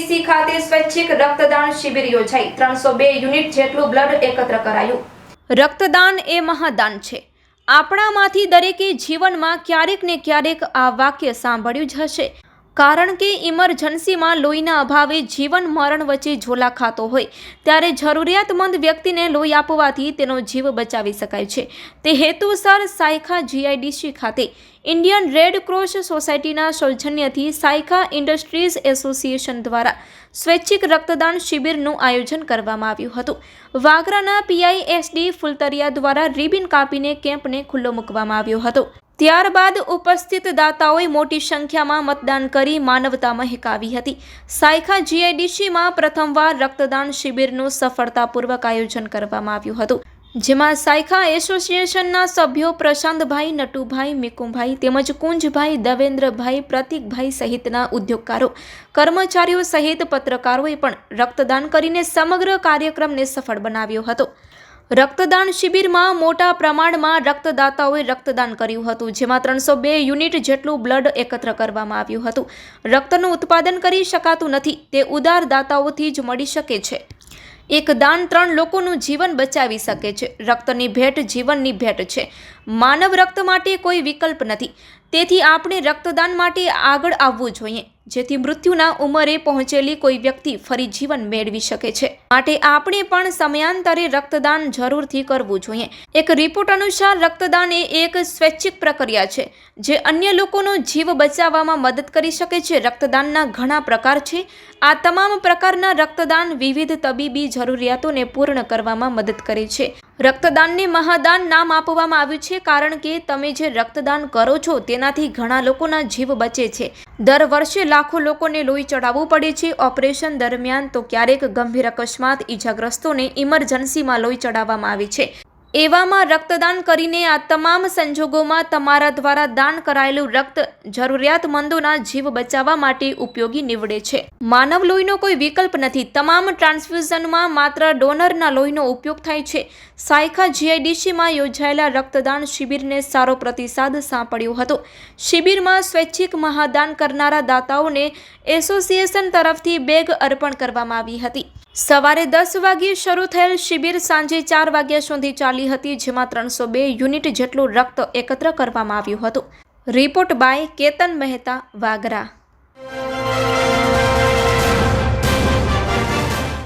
સ્વૈચ્છિક રક્તદાન શિબિર યોજાઈ. ત્રણસો બે યુનિટ જેટલું બ્લડ એકત્ર કરાયું. રક્તદાન એ મહાદાન છે. આપણામાંથી દરેકે જીવનમાં ક્યારેક ને ક્યારેક આ વાક્ય સાંભળ્યું જ હશે. કારણ કે ઇમરજન્સીમાં લોહીના અભાવે જીવન મરણ વચ્ચે ઝોલા ખાતો હોય, ત્યારે જરૂરિયાતમંદ વ્યક્તિને લોહી આપવાથી તેનો જીવ બચાવી શકાય છે. તે હેતુસર સાયખા જીઆઈડીસી ખાતે ઇન્ડિયન રેડ ક્રોસ સોસાયટીના સૌજન્યથી સાયખા ઇન્ડસ્ટ્રીઝ એસોસિએશન દ્વારા સ્વૈચ્છિક રક્તદાન શિબિરનું આયોજન કરવામાં આવ્યું હતું. વાગરાના પીઆઈએસડી ફુલતરિયા દ્વારા રિબિન કાપીને કેમ્પને ખુલ્લો મૂકવામાં આવ્યો હતો. ત્યારબાદ ઉપસ્થિત દાતાઓએ મોટી સંખ્યામાં મતદાન કરી માનવતા મહેકાવી હતી. સાયખા જીઆઈડીસીમાં પ્રથમવાર રક્તદાન શિબિરનું સફળતાપૂર્વક આયોજન કરવામાં આવ્યું હતું. જેમાં સાયખા એસોસિએશનના સભ્યો પ્રશાંતભાઈ, નટુભાઈ, મિકુભાઈ તેમજ કુંજભાઈ, દવેન્દ્રભાઈ, પ્રતિકભાઈ સહિતના ઉદ્યોગકારો, કર્મચારીઓ સહિત પત્રકારોએ પણ રક્તદાન કરીને સમગ્ર કાર્યક્રમને સફળ બનાવ્યો હતો. રક્તદાન શિબિરમાં મોટા પ્રમાણમાં રક્તદાતાઓએ રક્તદાન કર્યું હતું, જેમાં ત્રણસો બે યુનિટ જેટલું બ્લડ એકત્ર કરવામાં આવ્યું હતું. રક્તનું ઉત્પાદન કરી શકાતું નથી, તે ઉદાર દાતાઓથી જ મળી શકે છે. એક દાન ત્રણ લોકોનું જીવન બચાવી શકે છે. રક્તની ભેટ જીવનની ભેટ છે. માનવ રક્ત માટે કોઈ વિકલ્પ નથી. તેથી આપણે રક્તદાન માટે આગળ આવવું જોઈએ, જેથી મૃત્યુના ઉંમરે પહોંચેલી કોઈ વ્યક્તિ ફરી જીવન મેળવી શકે છે. માટે આપણે પણ સમયાંતરે રક્તદાન જરૂરથી કરવું જોઈએ. એક રિપોર્ટ અનુસાર રક્તદાન એ એક સ્વૈચ્છિક પ્રક્રિયા છે, જે અન્ય લોકોનો જીવ બચાવવામાં મદદ કરી શકે છે. રક્તદાનના ઘણા પ્રકાર છે. આ તમામ પ્રકારના રક્તદાન વિવિધ તબીબી જરૂરિયાતોને પૂર્ણ કરવામાં મદદ કરે છે. રક્તદાનને મહાદાન નામ આપવામાં આવ્યું છે કારણ કે તમે જે રક્તદાન કરો છો તેનાથી ઘણા લોકોના જીવ બચે છે. દર વર્ષે લાખો લોકોને લોહી ચડાવવું પડે છે. ઓપરેશન દરમિયાન તો ક્યારેક ગંભીર અકસ્માત ઈજાગ્રસ્તોને ઇમરજન્સીમાં લોહી ચડાવવામાં આવે છે. એવામાં રક્તદાન કરીને આ તમામ સંજોગોમાં તમારા દ્વારા દાન કરાયેલું રક્ત જરૂરિયાતમંદોના જીવ બચાવવા માટે ઉપયોગી નીવડે છે. માનવ લોહીનો કોઈ વિકલ્પ નથી. તમામ ટ્રાન્સફ્યુઝનમાં માત્ર ડોનરના લોહીનો ઉપયોગ થાય છે. સાયખા જીઆઈડીસીમાં યોજાયેલા રક્તદાન શિબિરને સારો પ્રતિસાદ સાંપડ્યો હતો. શિબિરમાં સ્વૈચ્છિક મહાદાન કરનારા દાતાઓને એસોસિએશન તરફથી બેગ અર્પણ કરવામાં આવી હતી. સવારે દસ વાગ્યે શરૂ થયેલ શિબિર સાંજે ચાર વાગ્યા સુધી ચાલી હતી, જેમાં ત્રણસો બે યુનિટ જેટલું રક્ત એકત્ર કરવામાં આવ્યું હતું. Report by Ketan Mehta, Vagra.